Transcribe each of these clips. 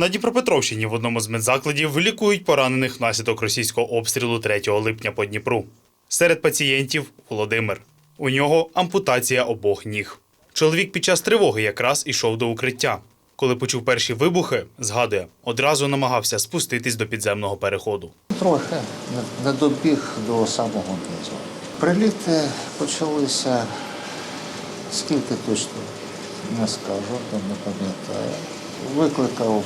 На Дніпропетровщині в одному з медзакладів лікують поранених внаслідок російського обстрілу 3 липня по Дніпру. Серед пацієнтів Володимир. У нього ампутація обох ніг. Чоловік під час тривоги якраз ішов до укриття. Коли почув перші вибухи, згадує, одразу намагався спуститись до підземного переходу. Трохи не- добіг до самого низу. Приліти почалися скільки точно не скажу, не пам'ятаю. Викликав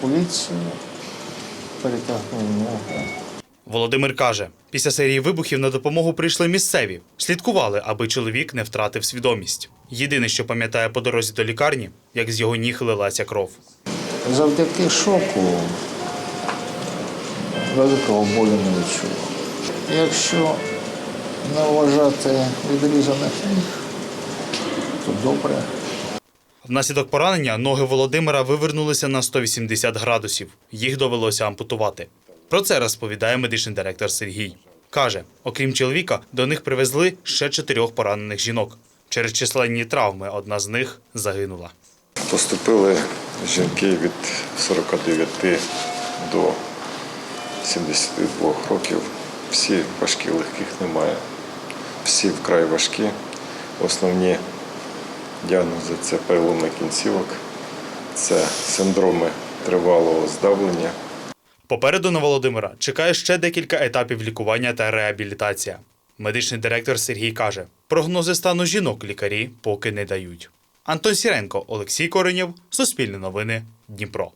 поліцію, перетягнув ногу. Володимир каже, після серії вибухів на допомогу прийшли місцеві, слідкували, аби чоловік не втратив свідомість. Єдине, що пам'ятає по дорозі до лікарні, як з його ніг лилася кров. Завдяки шоку великого болю не відчував. Якщо не вважати відрізаних ніг, то добре. Внаслідок поранення ноги Володимира вивернулися на 180 градусів. Їх довелося ампутувати. Про це розповідає медичний директор Сергій. Каже, окрім чоловіка, до них привезли ще чотирьох поранених жінок. Через численні травми одна з них загинула. Поступили жінки від 49 до 72 років. Всі важкі, легких немає. Всі вкрай важкі. Основні діагнози це переломи кінцівок, це синдроми тривалого здавлення. Попереду на Володимира чекає ще декілька етапів лікування та реабілітація. Медичний директор Сергій каже, прогнози стану жінок лікарі поки не дають. Антон Сіренко, Олексій Коренєв, Суспільне новини, Дніпро.